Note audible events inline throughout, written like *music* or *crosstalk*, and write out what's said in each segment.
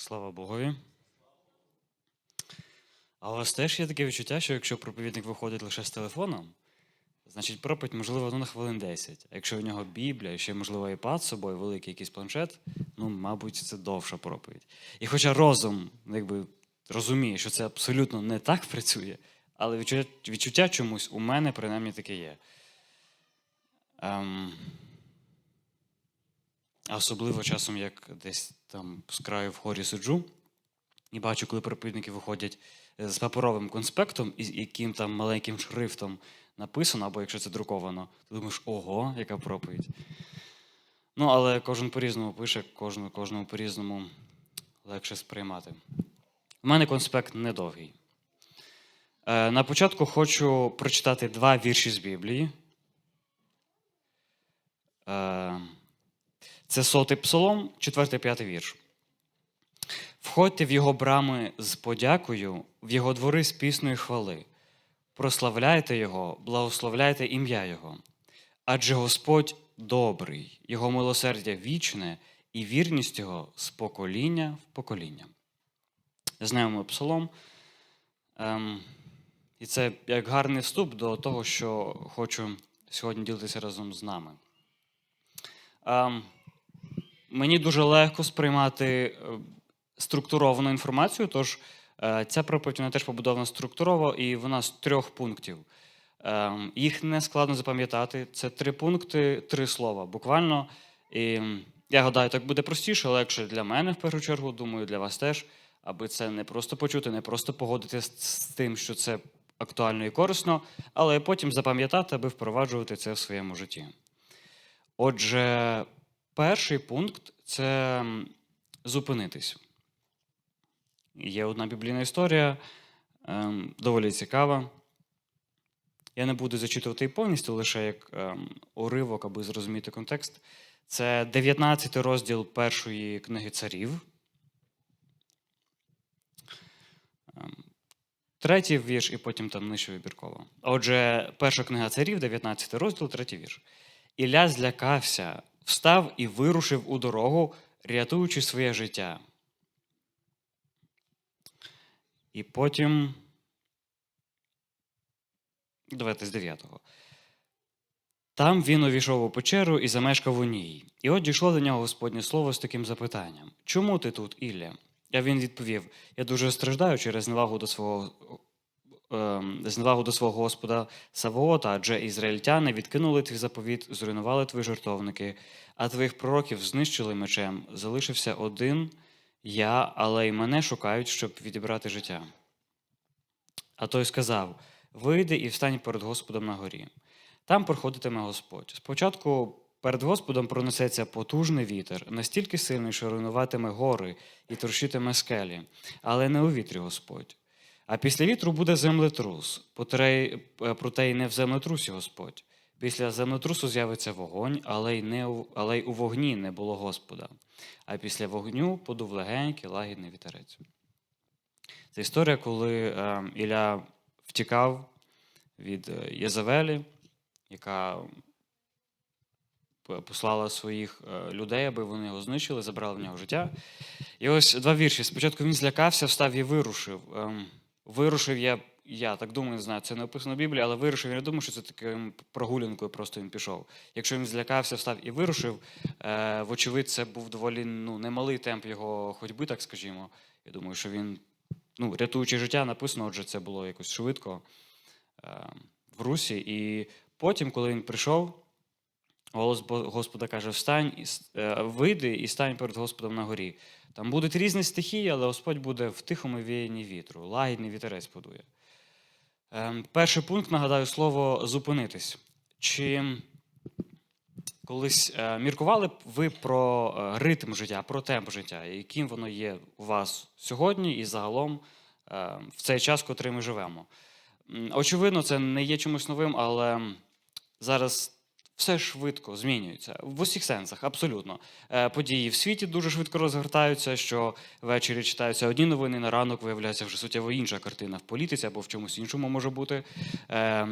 Слава Богові. А у вас теж є таке відчуття, що якщо проповідник виходить лише з телефоном, значить проповідь, можливо, ну, на хвилин 10. А якщо в нього Біблія, ще, можливо, iPad з собою, великий якийсь планшет, ну, мабуть, це довша проповідь. І хоча розум якби, розуміє, що це абсолютно не так працює, але відчуття, відчуття чомусь у мене принаймні таке є. Ем, особливо часом, як десь там з краю в хорі сиджу, і бачу, коли проповідники виходять е, з паперовим конспектом, і яким там маленьким шрифтом написано, або якщо це друковано, ти думаєш, ого, яка проповідь. Ну, але кожен по-різному пише, кожному, кожному по-різному легше сприймати. У мене конспект недовгий. Е, На початку хочу прочитати два вірші з Біблії. Е, Це сотий псалом, четвертий п'ятий вірш. Входьте в його брами з подякою, в його двори з піснею хвали. Прославляйте Його, благословляйте ім'я Його. Адже Господь добрий, Його милосердя вічне і вірність Його з покоління в покоління. Знаємо псалом. Ем, і це як гарний вступ до того, що хочу сьогодні ділитися разом з нами. Ем, мені дуже легко сприймати е, структуровану інформацію, тож е, ця проповідь вона теж побудована структурово, і вона з трьох пунктів. Ем, Їх не складно запам'ятати. Це три пункти, три слова. Буквально. І я гадаю, так буде простіше, легше для мене в першу чергу, думаю, для вас теж, аби це не просто почути, не просто погодитися з тим, що це актуально і корисно, але потім запам'ятати, аби впроваджувати це в своєму житті. Отже, перший пункт це зупинитись. Є одна біблійна історія, ем, доволі цікава. Я не буду зачитувати її повністю, лише як ем, уривок, аби зрозуміти контекст. Це 19 розділ першої книги царів. Ем, Третій вірш, і потім там нижче вибірково. Отже, перша книга царів, 19 розділ, третій вірш. Ілля злякався, встав і вирушив у дорогу, рятуючи своє життя. І потім. Давайте з 9-го. Там він увійшов у печеру і замешкав у ній. І от дійшло до нього Господнє слово з таким запитанням: Чому ти тут, Ілля? А він відповів: Я дуже страждаю через зневагу до свого. Ем, Зневагу до свого Господа Савоота, адже ізраїльтяни відкинули твій заповіт, зруйнували твої жертовники, а твоїх пророків знищили мечем. Залишився один я, але й мене шукають, щоб відібрати життя. А той сказав: Вийди і встань перед Господом на горі. Там проходитиме Господь. Спочатку перед Господом пронесеться потужний вітер, настільки сильний, що руйнуватиме гори і трощитиме скелі, але не у вітрі Господь. А після вітру буде землетрус, проте й- е, проте й не в землетрусі Господь. Після землетрусу з'явиться вогонь, але й, не але й у вогні не було Господа. А після вогню подув легенький лагідний вітерець. Це історія, коли е, Ілля втікав від е, Єзавелі, яка послала своїх е, людей, аби вони його знищили, забрали в нього життя. І ось два вірші. Спочатку він злякався, встав і вирушив. Ем, Вирушив я, я так думаю, не знаю, це не описано в Біблії, але вирушив, я не думаю, що це таким прогулянкою просто він пішов. Якщо він злякався, встав і вирушив, е, вочевидь, це був доволі ну, немалий темп його ходьби, так скажімо. Я думаю, що він, ну, рятуючи життя, написано, отже, це було якось швидко е, в русі. І потім, коли він прийшов, голос Господа каже: Встань, і е, вийди і стань перед Господом на горі. Там будуть різні стихії, але Господь буде в тихому віянні вітру, лагідний вітерець подує. Ем, Перший пункт, нагадаю, слово зупинитись. Чи колись е, міркували ви про е, ритм життя, про темп життя, яким воно є у вас сьогодні і загалом е, в цей час, котрий ми живемо? Очевидно, це не є чимось новим, але зараз все швидко змінюється в усіх сенсах, абсолютно. Е, Події в світі дуже швидко розгортаються, що ввечері читаються одні новини, на ранок виявляється вже суттєво інша картина в політиці або в чомусь іншому може бути. Е,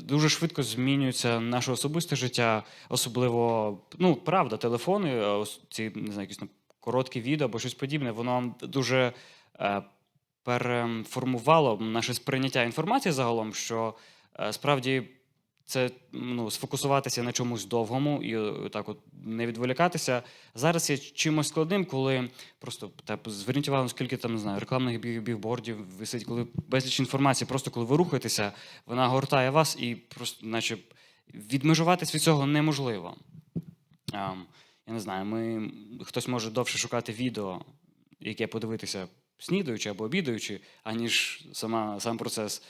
Дуже швидко змінюється наше особисте життя, особливо, ну, правда, телефони, е, ці не знаю, якісь там коротке відео або щось подібне, воно дуже е, переформувало наше сприйняття інформації загалом, що справді це ну, сфокусуватися на чомусь довгому і е, так от не відволікатися. Зараз є чимось складним, коли просто так, зверніть увагу, скільки там не знаю, рекламних бігбордів висить, коли безліч інформації, просто коли ви рухаєтеся, вона гортає вас і просто, наче відмежуватись від цього неможливо. Ем, я не знаю, ми, хтось може довше шукати відео, яке подивитися снідаючи або обідаючи, аніж сама, сам процес,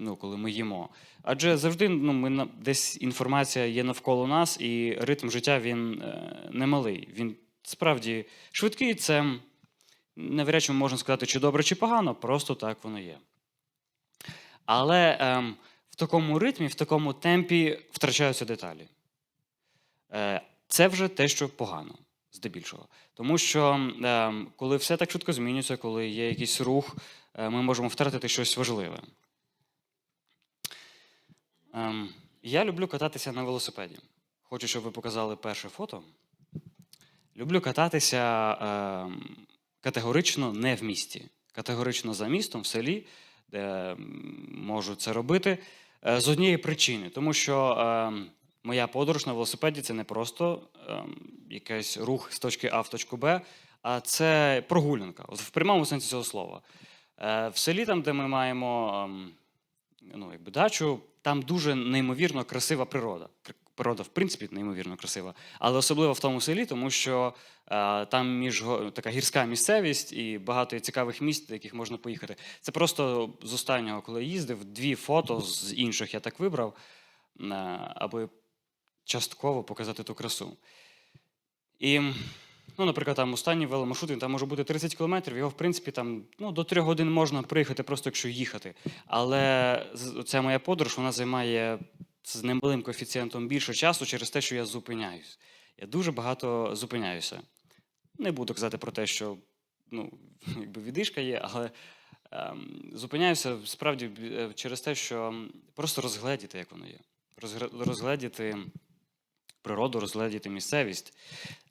ну, коли ми їмо. Адже завжди ну, ми, десь інформація є навколо нас, і ритм життя він е, немалий. Він справді швидкий, це навряд чи можна сказати, чи добре, чи погано, просто так воно є. Але ем, в такому ритмі, в такому темпі втрачаються деталі. Е, Це вже те, що погано, здебільшого. Тому що ем, коли все так швидко змінюється, коли є якийсь рух, ми можемо втратити щось важливе. Ем, Я люблю кататися на велосипеді. Хочу, щоб ви показали перше фото. Люблю кататися ем, категорично не в місті, категорично за містом, в селі, де можу це робити. Е, З однієї причини, тому що ем, моя подорож на велосипеді це не просто якийсь рух з точки А в точку Б, а це прогулянка, в прямому сенсі цього слова. Е, В селі, там, де ми маємо ем, ну, якби дачу, там дуже неймовірно красива природа. Природа, в принципі, неймовірно красива, але особливо в тому селі, тому що е, там між така гірська місцевість і багато цікавих місць, до яких можна поїхати. Це просто з останнього, коли їздив, дві фото з інших я так вибрав, е, аби частково показати ту красу. І, ну, наприклад, там останній веломаршрут, він там може бути 30 кілометрів, його, в принципі, там ну, до 3 годин можна приїхати, просто якщо їхати. Але ця моя подорож вона займає з немалим коефіцієнтом більше часу через те, що я зупиняюсь. Я дуже багато зупиняюся. Не буду казати про те, що ну, *laughs* якби відишка є, але ем, зупиняюся справді е, через те, що просто розгледіти, як воно є. Розгледіти природу, розгледіти місцевість.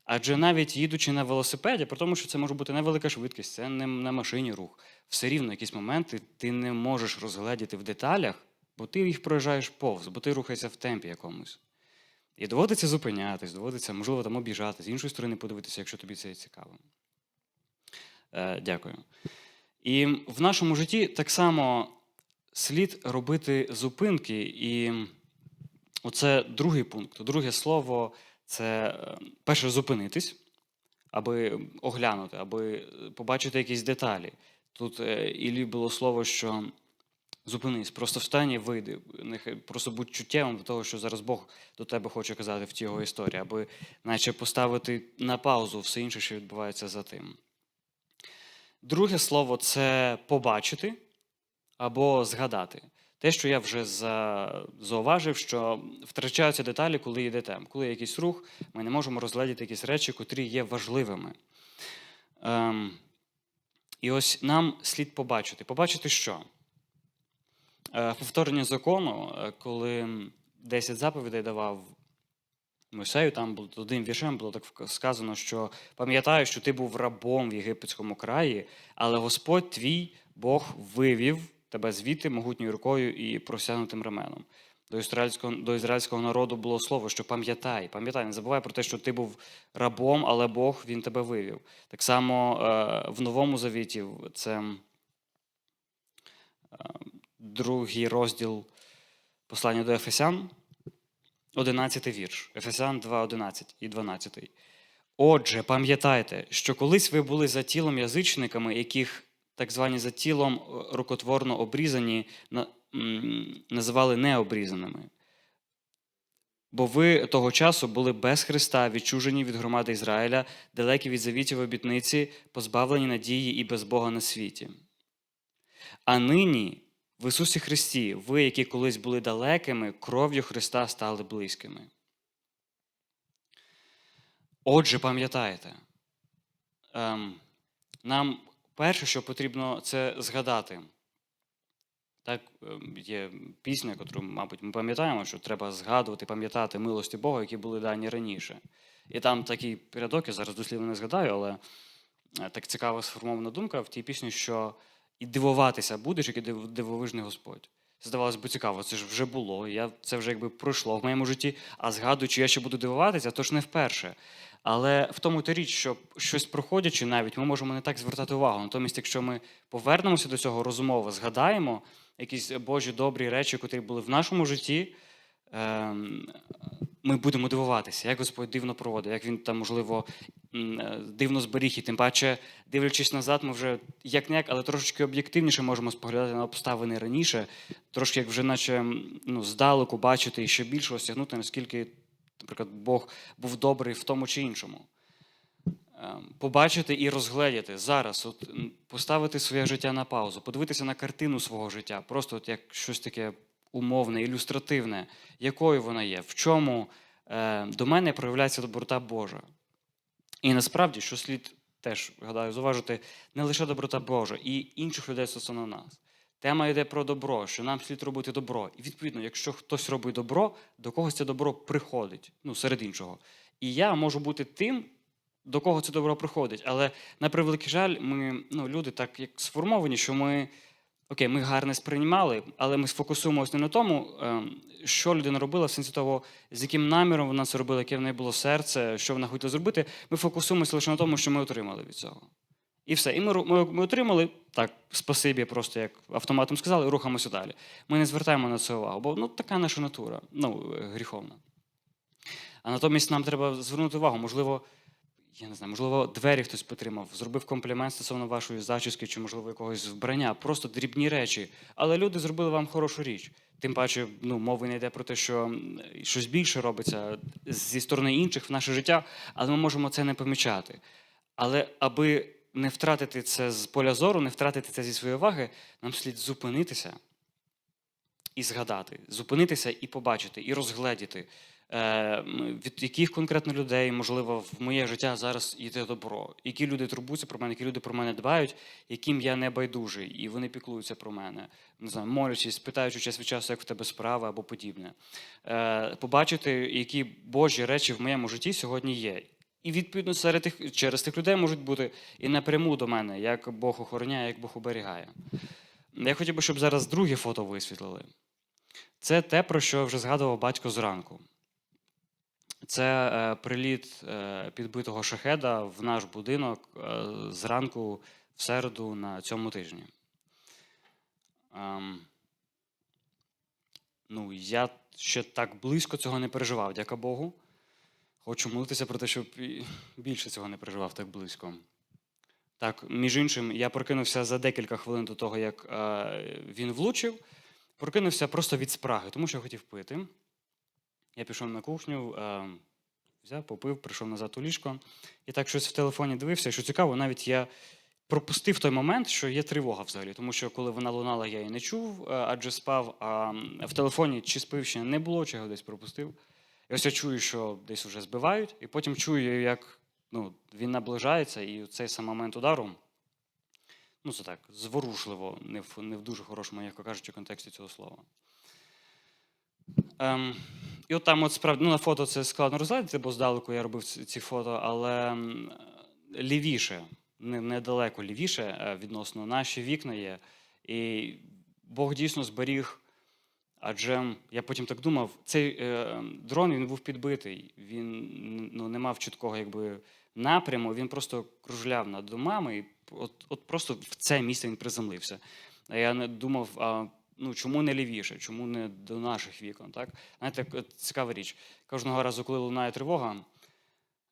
Адже навіть їдучи на велосипеді, при тому, що це може бути невелика швидкість, це не на машині рух, все рівно якісь моменти ти не можеш розгледіти в деталях, бо ти їх проїжджаєш повз, бо ти рухаєшся в темпі якомусь. І доводиться зупинятись, доводиться, можливо, там обіжати, з іншої сторони подивитися, якщо тобі це цікаво. Е, дякую. І в нашому житті так само слід робити зупинки. І оце другий пункт. Друге слово це е, перше зупинитись, аби оглянути, аби е, побачити якісь деталі. Тут е, Іллі було слово, що зупинись, просто встань і вийди. Просто будь чуттєвим до того, що зараз Бог до тебе хоче казати в тій його історії, аби наче поставити на паузу все інше, що відбувається за тим. Друге слово це побачити або згадати. Те, що я вже за- зауважив, що втрачаються деталі, коли йде тем. Коли є якийсь рух, ми не можемо розглядіти якісь речі, котрі є важливими. Ем, і ось нам слід побачити. Побачити що? Е, повторення закону, е, коли 10 заповідей давав Мойсею, там було одним віршем було так сказано, що пам'ятаю, що ти був рабом в єгипетському краї, але Господь твій Бог вивів тебе звідти могутньою рукою і просягнутим раменом. До ізраїльського, до ізраїльського народу було слово, що пам'ятай, пам'ятай, не забувай про те, що ти був рабом, але Бог він тебе вивів. Так само е, в Новому Завіті це е, другий розділ послання до Ефесян, 11 вірш. Ефесян 2, 11 і 12. Отже, пам'ятайте, що колись ви були за тілом язичниками, яких так звані за тілом е, рукотворно обрізані, називали необрізаними. Бо ви того часу були без Христа, відчужені від громади Ізраїля, далекі від завітів обітниці, позбавлені надії і без Бога на світі. А нині в Ісусі Христі, ви, які колись були далекими, кров'ю Христа стали близькими. Отже, пам'ятайте, ем, нам перше, що потрібно, це згадати. Так, ем, є пісня, яку, мабуть, ми пам'ятаємо, що треба згадувати, пам'ятати милості Бога, які були дані раніше. І там такий рядок, я зараз дослівно не згадаю, але е, так цікава сформована думка в тій пісні, що і дивуватися будеш, який і дивовижний Господь. Здавалось би, цікаво, це ж вже було, я, це вже якби пройшло в моєму житті, а згадую, чи я ще буду дивуватися, то ж не вперше. Але в тому та річ, що щось проходячи навіть, ми можемо не так звертати увагу. Натомість, якщо ми повернемося до цього розумово, згадаємо якісь Божі добрі речі, котрі були в нашому житті, ми будемо дивуватися, як Господь дивно проводить, як він там, можливо, е, дивно зберіг. І тим паче, дивлячись назад, ми вже як не як, але трошечки об'єктивніше можемо споглядати на обставини раніше, трошки як вже, наче ну, здалеку бачити і ще більше осягнути, наскільки, наприклад, Бог був добрий в тому чи іншому. Ем, Побачити і розгледіти зараз, от поставити своє життя на паузу, подивитися на картину свого життя, просто от як щось таке умовне, ілюстративне, якою вона є, в чому е, до мене проявляється доброта Божа. І насправді, що слід теж гадаю, зауважити, не лише доброта Божа, і інших людей стосовно нас. Тема йде про добро, що нам слід робити добро. І відповідно, якщо хтось робить добро, до когось це добро приходить, ну, серед іншого. І я можу бути тим, до кого це добро приходить. Але на превеликий жаль, ми ну, люди так як сформовані, що ми окей, ми гарне сприймали, але ми сфокусуємося не на тому, ем, що людина робила, в сенсі того, з яким наміром вона це робила, яке в неї було серце, що вона хотіла зробити. Ми фокусуємося лише на тому, що ми отримали від цього. І все. І ми, ми, ми отримали так, спасибі, просто як автоматом сказали, і рухаємося далі. Ми не звертаємо на це увагу, бо ну, така наша натура, ну, е, гріховна. А натомість нам треба звернути увагу, можливо, я не знаю, можливо, двері хтось потримав, зробив комплімент стосовно вашої зачіски чи, можливо, якогось вбрання, просто дрібні речі. Але люди зробили вам хорошу річ. Тим паче, ну, мови не йде про те, що щось більше робиться зі сторони інших в наше життя, але ми можемо це не помічати. Але аби не втратити це з поля зору, не втратити це зі своєї уваги, нам слід зупинитися і згадати, зупинитися і побачити, і розгледіти, від яких конкретно людей, можливо, в моє життя зараз йде добро, які люди турбуються про мене, які люди про мене дбають, яким я не байдужий, і вони піклуються про мене, не знаю, молячись, питаючи час від часу, як в тебе справа або подібне. Е, Побачити, які Божі речі в моєму житті сьогодні є. І відповідно серед тих, через тих людей можуть бути і напряму до мене, як Бог охороняє, як Бог оберігає. Я хотів би, щоб зараз друге фото висвітлили. Це те, про що вже згадував батько зранку. Це е, приліт е, підбитого шахеда в наш будинок е, зранку в середу на цьому тижні. Ем, ну, я ще так близько цього не переживав, дяка Богу. Хочу молитися про те, щоб більше цього не переживав так близько. Так, між іншим, я прокинувся за декілька хвилин до того, як е, він влучив. Прокинувся просто від спраги, тому що хотів пити. Я пішов на кухню, е, взяв, попив, прийшов назад у ліжко. І так щось в телефоні дивився. Що цікаво, навіть я пропустив той момент, що є тривога взагалі. Тому що коли вона лунала, я її не чув, е, адже спав. А в телефоні чи спив ще не було, чи його десь пропустив. І ось я чую, що десь вже збивають, і потім чую, як ну, він наближається, і цей сам момент удару. Ну, це так, зворушливо, не в, не в дуже хорошому, як кажучи, контексті цього слова. Ем, і от там, от справді, ну, на фото це складно розглядати, бо здалеку я робив ці, фото, але лівіше, не, недалеко лівіше е, відносно наші вікна є. І Бог дійсно зберіг. Адже я потім так думав, цей е, дрон він був підбитий, він ну, не мав чіткого якби, напряму, він просто кружляв над домами, і от, от просто в це місце він приземлився. А я не думав, а, ну, чому не лівіше, чому не до наших вікон. Так? Знаєте, цікава річ. Кожного разу, коли лунає тривога,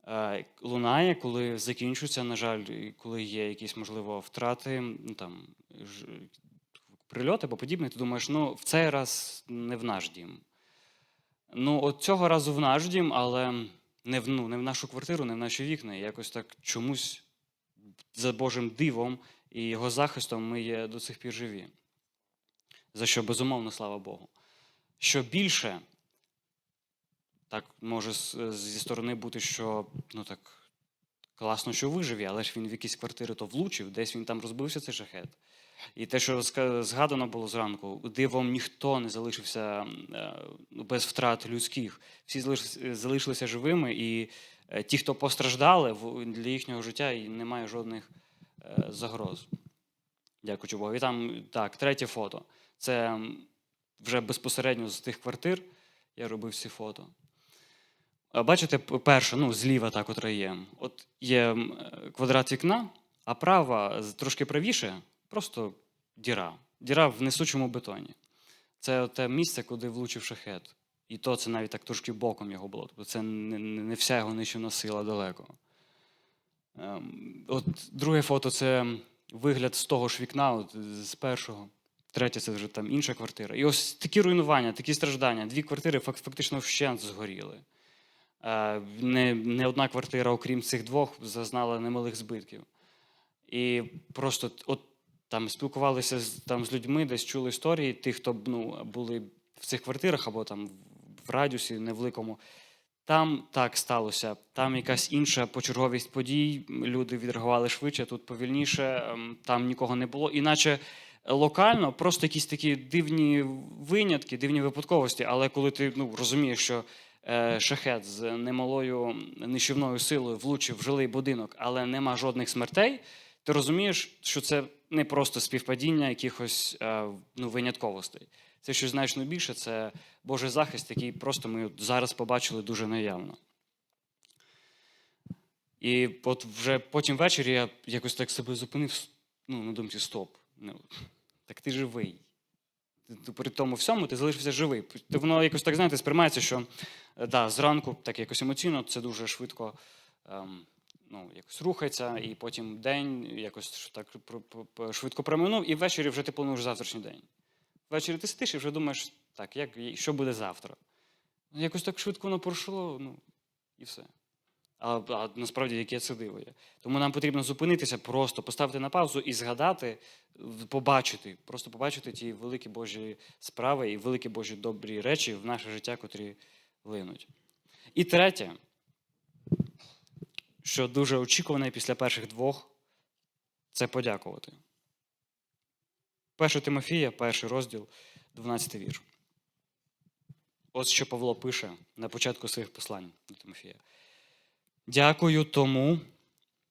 е, лунає, коли закінчується, на жаль, коли є якісь, можливо, втрати, ну, там, прильоти або подібне, ти думаєш, ну, в цей раз не в наш дім. Ну, от цього разу в наш дім, але не в, ну, не в нашу квартиру, не в наші вікна. Якось так чомусь за Божим дивом і його захистом ми є до цих пір живі. За що, безумовно, слава Богу. Що більше, так може зі сторони бути, що ну так класно, що вижив, але ж він в якісь квартири то влучив, десь він там розбився цей шахет. І те, що згадано було зранку, дивом ніхто не залишився е, без втрат людських. Всі залишилися живими, і е, ті, хто постраждали, для їхнього життя і немає жодних е, загроз. Дякую Богу. І там так, третє фото. Це вже безпосередньо з тих квартир я робив ці фото. Бачите, п- перша, ну, зліва та, котра є. От є квадрат вікна, а права трошки правіше просто діра. Діра в несучому бетоні. Це те місце, куди влучив шахет. І то це навіть так трошки боком його було. Тобто це не, не не вся його нищівна сила далеко. Ем, От друге фото це вигляд з того ж вікна, от, з першого. Третє це вже там інша квартира. І ось такі руйнування, такі страждання. Дві квартири фак- фактично вщент згоріли. Е, Не, не одна квартира, окрім цих двох, зазнала немалих збитків. І просто от там спілкувалися з, там, з людьми, десь чули історії тих, хто ну, були в цих квартирах або там в радіусі невеликому. Там так сталося. Там якась інша почерговість подій. Люди відреагували швидше, тут повільніше, ем, там нікого не було. Іначе локально просто якісь такі дивні винятки, дивні випадковості. Але коли ти ну, розумієш, що е, шахет з немалою нищівною силою влучив в жилий будинок, але нема жодних смертей, ти розумієш, що це не просто співпадіння якихось е, ну, винятковостей. Це щось значно більше, це Божий захист, який просто ми зараз побачили дуже наявно. І от вже потім ввечері я якось так себе зупинив ну, на думці: стоп. Ну, так ти живий. Ти- При тому всьому ти залишився живий. Ти- Воно якось так, знаєте, сприймається, що е, да, зранку, так якось емоційно, це дуже швидко ем, ну, якось рухається, і потім день якось так швидко проминув, і ввечері вже ти плануєш завтрашній день. Ввечері ти сидиш і вже думаєш, так, як, що буде завтра? Ну, Якось так швидко воно пройшло, ну, і все. А, а насправді яке це диво є. Тому нам потрібно зупинитися, просто поставити на паузу і згадати, побачити, просто побачити ті великі Божі справи і великі Божі добрі речі в наше життя, котрі линуть. І третє, що дуже очікуване після перших двох, це подякувати. 1 Тимофія, перший розділ, 12 вірш. Ось що Павло пише на початку своїх послань до Тимофія. Дякую тому,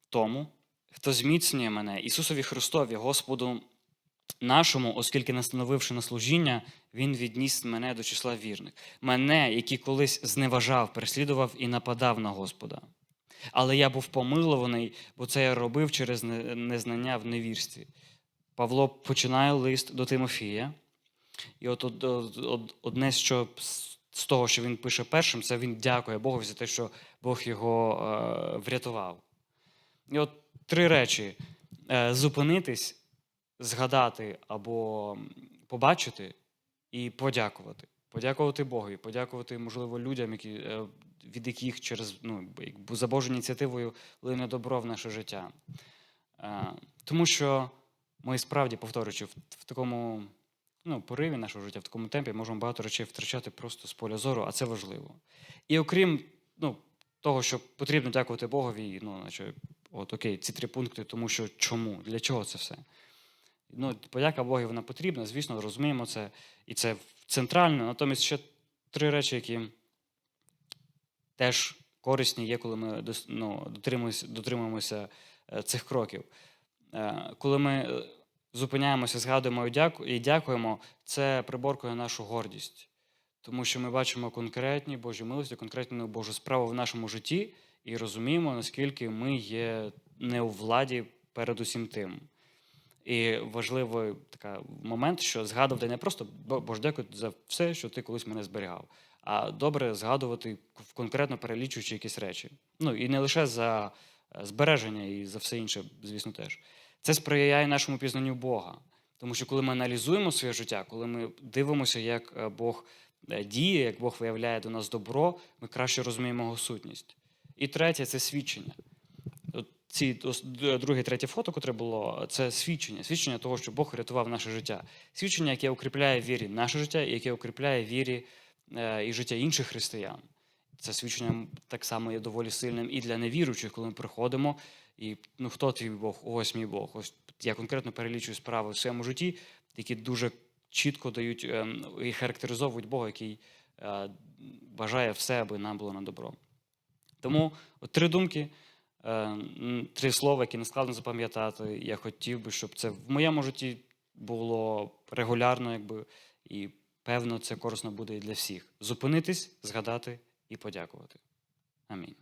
тому, хто зміцнює мене, Ісусові Христові, Господу нашому, оскільки настановивши на служіння, Він відніс мене до числа вірних. Мене, який колись зневажав, переслідував і нападав на Господа. Але я був помилований, бо це я робив через незнання в невірстві. Павло починає лист до Тимофія, і от, од- од- од- одне, що з- того, що він пише першим, це він дякує Богу за те, що Бог його е, врятував. І от три речі: Е, зупинитись, згадати або побачити і подякувати. Подякувати Богові, подякувати, можливо, людям, які, е, від яких через ну, за Божою ініціативою лине добро в наше життя. Е, Тому що ми справді, повторюючи, в, в такому ну, пориві нашого життя, в такому темпі можемо багато речей втрачати просто з поля зору, а це важливо. І окрім ну, того, що потрібно дякувати Богові, ну, наче, от окей, ці три пункти, тому що чому? Для чого це все? Ну, подяка Богові вона потрібна, звісно, розуміємо це, і це центрально. Натомість ще три речі, які теж корисні є, коли ми ну, дотримуємося, дотримуємося е, цих кроків. Е, Коли ми е, зупиняємося, згадуємо і дякуємо, це приборкує нашу гордість. Тому що ми бачимо конкретні Божі милості, конкретну Божу справу в нашому житті і розуміємо, наскільки ми є не у владі перед усім тим. І важливий така момент, що згадувати не просто «Бо- Боже, дякую за все, що ти колись мене зберігав, а добре згадувати конкретно перелічуючи якісь речі. Ну і не лише за е, збереження, і за все інше, звісно, теж. Це сприяє нашому пізнанню Бога. Тому що коли ми аналізуємо своє життя, коли ми дивимося, як е, Бог е, діє, як Бог виявляє до нас добро, ми краще розуміємо його сутність. І третє це свідчення. Ці друге, третє фото, котре було, це свідчення, свідчення того, що Бог врятував наше життя. Свідчення, яке укріпляє вірі наше життя, і яке укріпляє вірі е, і життя інших християн. Це свідчення так само є доволі сильним і для невіруючих, коли ми приходимо. І ну, хто твій Бог? Ось мій Бог. Ось я конкретно перелічую справи в своєму житті, які дуже чітко дають ем, і характеризовують Бога, який е, бажає все, аби нам було на добро. Тому от три думки, е, три слова, які не складно запам'ятати. Я хотів би, щоб це в моєму житті було регулярно, якби, і певно, це корисно буде і для всіх. Зупинитись, згадати і подякувати. Амінь.